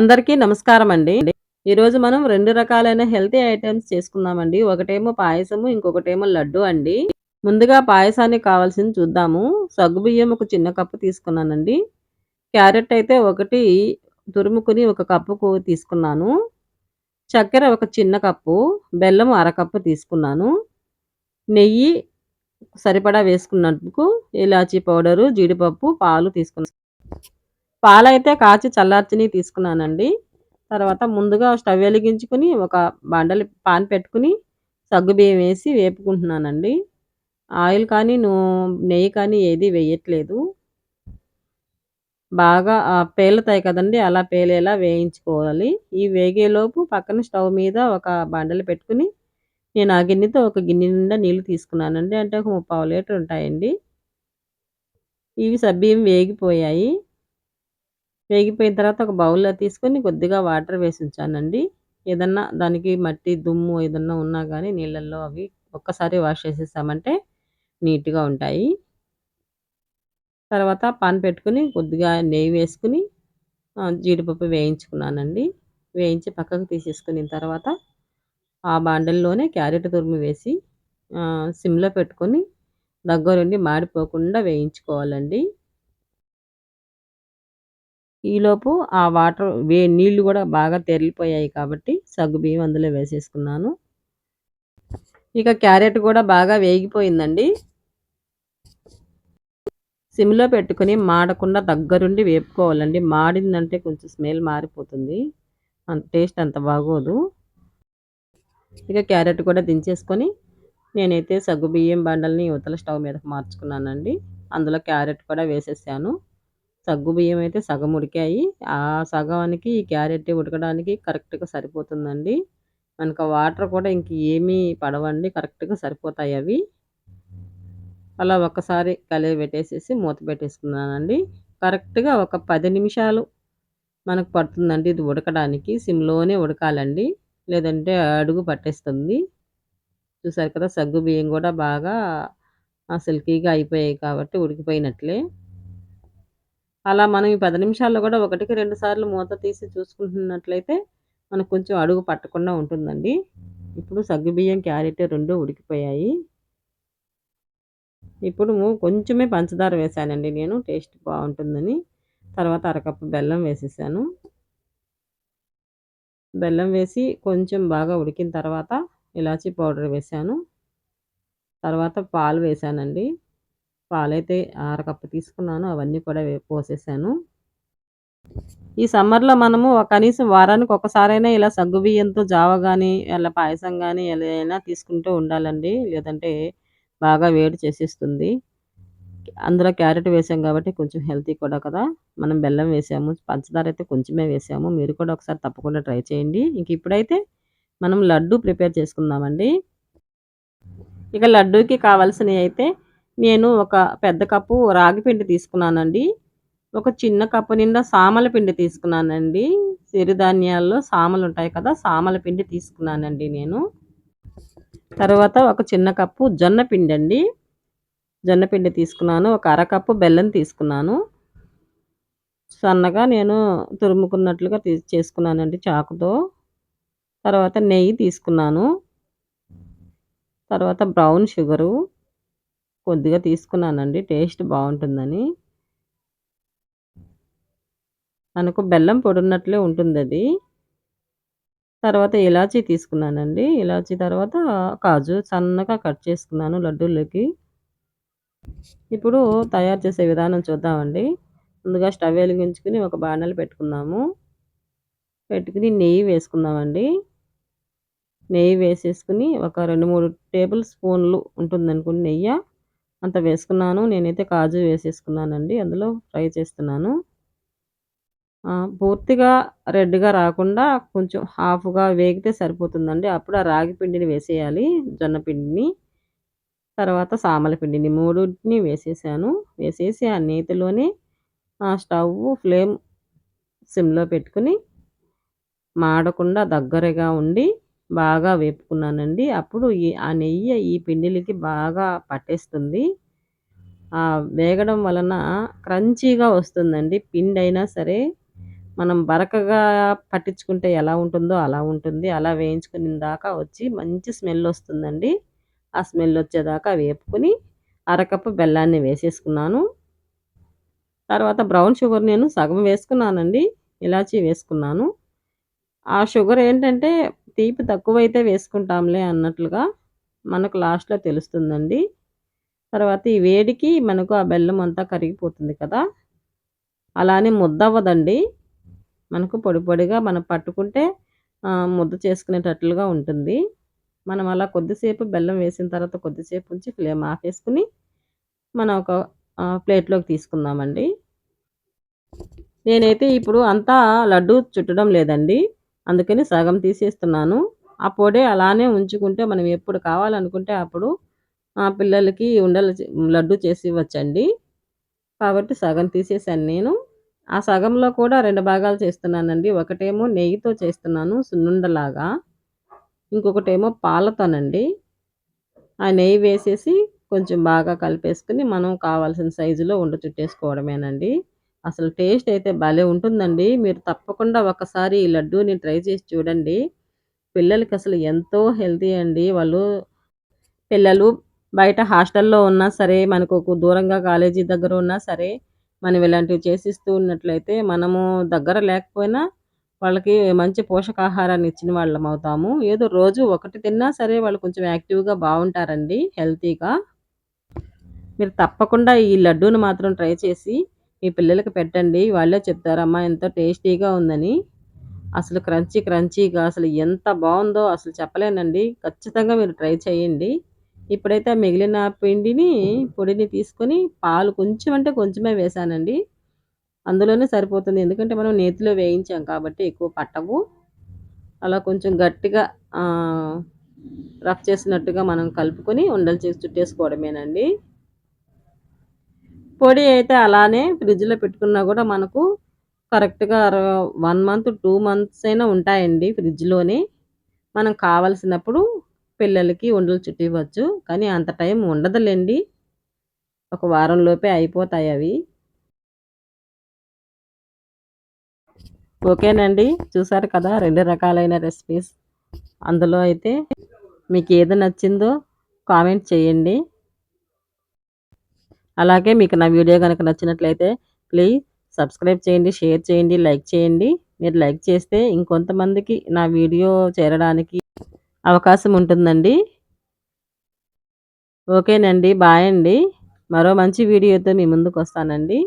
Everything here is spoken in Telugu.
అందరికీ నమస్కారం అండి. ఈరోజు మనం రెండు రకాలైన హెల్తీ ఐటమ్స్ చేసుకుందామండి. ఒకటేమో పాయసము, ఇంకొకటేమో లడ్డు అండి. ముందుగా పాయసానికి కావాల్సింది చూద్దాము. సగ్గుబియ్యం ఒక చిన్న కప్పు తీసుకున్నానండి. క్యారెట్ అయితే ఒకటి తురుముకుని ఒక కప్పుకు తీసుకున్నాను. చక్కెర ఒక చిన్న కప్పు, బెల్లం అరకప్పు తీసుకున్నాను. నెయ్యి సరిపడా వేసుకున్నందుకు ఇలాచీ పౌడరు, జీడిపప్పు, పాలు తీసుకున్నాను. పాలైతే కాచి చల్లార్చిని తీసుకున్నానండి. తర్వాత ముందుగా స్టవ్ వెలిగించుకొని ఒక బండలి పాన్ పెట్టుకుని సగ్గుబియ్యం వేసి వేపుకుంటున్నానండి. ఆయిల్ కానీ నూ నెయ్యి కానీ ఏది వేయట్లేదు. బాగా పేలుతాయి కదండి అలా పేలేలా వేయించుకోవాలి. ఈ వేగేలోపు పక్కన స్టవ్ మీద ఒక బండలు పెట్టుకుని నేను ఆ గిన్నెతో ఒక గిన్నె నిండా నీళ్ళు తీసుకున్నానండి. అంటే ఒక ముప్పావు లీటర్ ఉంటాయండి. ఇవి సగ్గుబియ్యం వేగిపోయాయి. వేగిపోయిన తర్వాత ఒక బౌల్‌లో తీసుకొని కొద్దిగా వాటర్ వేసి ఉంచానండి. ఏదన్నా దానికి మట్టి, దుమ్ము ఏదన్నా ఉన్నా కానీ నీళ్ళల్లో అవి ఒక్కసారి వాష్ చేసేసామంటే నీట్‌గా ఉంటాయి. తర్వాత పాన్ పెట్టుకొని కొద్దిగా నెయ్యి వేసుకొని జీడిపప్పు వేయించుకున్నానండి. వేయించి పక్కకు తీసేసుకున్న తర్వాత ఆ బాండల్లోనే క్యారెట్ తురుము వేసి సిమ్‌లో పెట్టుకొని దగ్గరుండి మాడిపోకుండా వేయించుకోవాలండి. ఈలోపు ఆ వాటర్ వే నీళ్ళు కూడా బాగా తెరిలిపోయాయి కాబట్టి సగ్గు బియ్యం అందులో వేసేసుకున్నాను. ఇక క్యారెట్ కూడా బాగా వేగిపోయిందండి. సిమ్‌లో పెట్టుకొని మాడకుండా దగ్గరుండి వేపుకోవాలండి. మాడిందంటే కొంచెం స్మెల్ మారిపోతుంది. అంత టేస్ట్ అంత బాగోదు. ఇక క్యారెట్ కూడా దించేసుకొని నేనైతే సగ్గు బియ్యం బండల్ని ఇవతల స్టవ్ మీదకి మార్చుకున్నానండి. అందులో క్యారెట్ కూడా వేసేసాను. సగ్గుబియ్యం అయితే సగం ఉడికాయి. ఆ సగానికి ఈ క్యారెట్ ఉడకడానికి కరెక్ట్‌గా సరిపోతుందండి. మనకు వాటర్ కూడా ఇంక ఏమీ పడవండి. కరెక్ట్‌గా సరిపోతాయి అవి అలా ఒకసారి కలిగి పెట్టేసేసి మూత పెట్టేసుకున్నానండి. కరెక్ట్‌గా ఒక పది నిమిషాలు మనకు పడుతుందండి ఇది ఉడకడానికి. సిమ్‌లోనే ఉడకాలండి. లేదంటే అడుగు పట్టేస్తుంది. చూసారు కదా! సగ్గు బియ్యం కూడా బాగా సిల్కీగా అయిపోయాయి కాబట్టి ఉడికిపోయినట్లే. అలా మనం ఈ పది నిమిషాల్లో కూడా ఒకటికి రెండు సార్లు మూత తీసి చూసుకుంటున్నట్లయితే మనకు కొంచెం అడుగు పట్టకుండా ఉంటుందండి. ఇప్పుడు సగ్గుబియ్యం, క్యారెట్ రెండు ఉడికిపోయాయి. ఇప్పుడు కొంచెమే పంచదార వేశానండి నేను టేస్ట్ బాగుంటుందని తర్వాత అరకప్పు బెల్లం వేసేసాను. బెల్లం వేసి కొంచెం బాగా ఉడికిన తర్వాత ఇలాచీ పౌడర్ వేశాను. తర్వాత పాలు వేశానండి. పాలైతే అరకప్పు తీసుకున్నాను. అవన్నీ కూడా పోసేసాను. ఈ సమ్మర్‌లో మనము కనీసం వారానికి ఒకసారైనా ఇలా సగ్గుబియ్యంతో జావ కానీ ఇలా పాయసం కానీ ఎలా అయినా తీసుకుంటూ ఉండాలండి. లేదంటే బాగా వేడి చేసేస్తుంది. అందులో క్యారెట్ వేసాం కాబట్టి కొంచెం హెల్తీ కూడా కదా! మనం బెల్లం వేసాము. పంచదార అయితే కొంచెమే వేసాము. మీరు కూడా ఒకసారి తప్పకుండా ట్రై చేయండి. ఇంక ఇప్పుడైతే మనం లడ్డూ ప్రిపేర్ చేసుకుందామండి. ఇక లడ్డూకి కావాల్సినయయితే నేను ఒక పెద్ద కప్పు రాగి పిండి తీసుకున్నానండి. ఒక చిన్న కప్పు నిండా సామల పిండి తీసుకున్నానండి. సిరిధాన్యాల్లో సామలుంటాయి కదా! సామల పిండి తీసుకున్నానండి నేను. తర్వాత ఒక చిన్న కప్పు జొన్న అండి జొన్న పిండి తీసుకున్నాను. ఒక అరకప్పు బెల్లం తీసుకున్నాను. సన్నగా నేను తురుముకున్నట్లుగా తీ చేసుకున్నానండి చాకుతో. తర్వాత నెయ్యి తీసుకున్నాను. తర్వాత బ్రౌన్ షుగరు కొద్దిగా తీసుకున్నానండి. టేస్ట్ బాగుంటుందని మనకు బెల్లం పొడున్నట్లే అది తర్వాత ఇలాచీ తీసుకున్నానండి. ఇలాచీ తర్వాత కాజు సన్నగా కట్ చేసుకున్నాను లడ్డూలోకి. ఇప్పుడు తయారు చేసే విధానం చూద్దామండి. ముందుగా స్టవ్ వెలిగించుకొని ఒక బాణలు పెట్టుకున్నాము పెట్టుకుని నెయ్యి వేసుకుందామండి. నెయ్యి వేసేసుకుని ఒక 2, 3 టేబుల్ స్పూన్లు ఉంటుందనుకోండి నెయ్యి అంత వేసుకున్నాను. నేనైతే కాజు వేసేసుకున్నానండి. అందులో ఫ్రై చేస్తున్నాను. పూర్తిగా రెడ్‌గా రాకుండా కొంచెం హాఫ్‌గా వేగితే సరిపోతుందండి. అప్పుడు ఆ రాగి పిండిని వేసేయాలి. జొన్న పిండిని. తర్వాత సామల పిండిని మూడుని వేసేసాను. వేసేసి ఆ నేతిలోనే ఆ స్టవ్వు ఫ్లేమ్ సిమ్‌లో పెట్టుకొని మాడకుండా దగ్గరగా ఉండి బాగా వేపుకున్నానండి. అప్పుడు ఈ ఆ నెయ్యి ఈ పిండిలకి బాగా పట్టేస్తుంది. ఆ వేగడం వలన క్రంచీగా వస్తుందండి. పిండైనా సరే మనం బరకగా పట్టించుకుంటే ఎలా ఉంటుందో అలా ఉంటుంది. అలా వేయించుకుని దాకా వచ్చి మంచి స్మెల్ వస్తుందండి. ఆ స్మెల్ వచ్చేదాకా వేపుకొని అరకప్పు బెల్లాన్ని వేసేసుకున్నాను. తర్వాత బ్రౌన్ షుగర్ నేను సగం వేసుకున్నానండి. ఇలాచీ వేసుకున్నాను. ఆ షుగర్ ఏంటంటే తీపి తక్కువైతే వేసుకుంటాంలే అన్నట్లుగా మనకు లాస్ట్లో తెలుస్తుందండి. తర్వాత ఈ వేడికి మనకు ఆ బెల్లం అంతా కరిగిపోతుంది కదా. అలానే ముద్ద అవ్వదండి మనకు పొడి పొడిగా మనం పట్టుకుంటే ముద్ద చేసుకునేటట్లుగా ఉంటుంది. మనం అలా కొద్దిసేపు బెల్లం వేసిన తర్వాత కొద్దిసేపు ఉంచి ఫ్లేమ్ ఆపేసుకుని మనం ఒక ప్లేట్లోకి తీసుకుందామండి. నేనైతే ఇప్పుడు అంతా లడ్డు చుట్టడం లేదండి. అందుకని సగం తీసేస్తున్నాను. ఆ పొడి అలానే ఉంచుకుంటే మనం ఎప్పుడు కావాలనుకుంటే అప్పుడు పిల్లలకి ఉండలు లడ్డు చేసి ఇవ్వచ్చండి. కాబట్టి సగం తీసేసాను నేను. ఆ సగంలో కూడా రెండు భాగాలు చేస్తున్నానండి. ఒకటేమో నెయ్యితో చేస్తున్నాను సున్నుండలాగా. ఇంకొకటేమో పాలతోనండి. ఆ నెయ్యి వేసేసి కొంచెం బాగా కలిపేసుకుని మనం కావాల్సిన సైజులో ఉండ చుట్టేసుకోవడమేనండి. అసలు టేస్ట్ అయితే భలే ఉంటుందండి. మీరు తప్పకుండా ఒకసారి ఈ లడ్డూని ట్రై చేసి చూడండి. పిల్లలకి అసలు ఎంతో హెల్తీ అండి. వాళ్ళు పిల్లలు బయట హాస్టల్లో ఉన్నా సరే మనకు దూరంగా కాలేజీ దగ్గర ఉన్నా సరే మనం ఇలాంటివి చేసిస్తూ ఉన్నట్లయితే మనము దగ్గర లేకపోయినా వాళ్ళకి మంచి పోషకాహారాన్ని ఇచ్చిన వాళ్ళం అవుతాము. ఏదో రోజు ఒకటి తిన్నా సరే వాళ్ళు కొంచెం యాక్టివ్గా బాగుంటారండి హెల్తీగా. మీరు తప్పకుండా ఈ లడ్డూని మాత్రం ట్రై చేసి మీ పిల్లలకి పెట్టండి. వాళ్ళే చెప్తారమ్మా ఎంతో టేస్టీగా ఉందని. అసలు క్రంచీ క్రంచీగా అసలు ఎంత బాగుందో అసలు చెప్పలేనండి. ఖచ్చితంగా మీరు ట్రై చేయండి. ఇప్పుడైతే మిగిలిన పిండిని పొడిని తీసుకొని పాలు కొంచెం అంటే కొంచెమే వేసానండి. అందులోనే సరిపోతుంది. ఎందుకంటే మనం నేతిలో వేయించాం కాబట్టి ఎక్కువ పట్టవు. అలా కొంచెం గట్టిగా రఫ్ చేసినట్టుగా మనం కలుపుకొని ఉండలు చేసి చుట్టేసుకోవడమేనండి. పొడి అయితే అలానే ఫ్రిడ్జ్లో పెట్టుకున్నా కూడా మనకు కరెక్ట్గా వన్ మంత్ టూ మంత్స్ అయినా ఉంటాయండి ఫ్రిడ్జ్లోనే. మనం కావలసినప్పుడు పిల్లలకి ఉండలు చుట్టివ్వచ్చు కానీ అంత టైం ఉండదులేండి. ఒక వారం లోపే అయిపోతాయి అవి. ఓకేనండి. చూసారు కదా రెండు రకాలైన రెసిపీస్. అందులో అయితే మీకు ఏది నచ్చిందో కామెంట్ చేయండి. అలాగే మీకు నా వీడియో కనుక నచ్చినట్లయితే ప్లీజ్ సబ్స్క్రైబ్ చేయండి షేర్ చేయండి లైక్ చేయండి. మీరు లైక్ చేస్తే ఇంకొంతమందికి నా వీడియో చేరడానికి అవకాశం ఉంటుందండి. ఓకేనండి బాయ్ అండి. మరో మంచి వీడియోతో మీ ముందుకు వస్తానండి.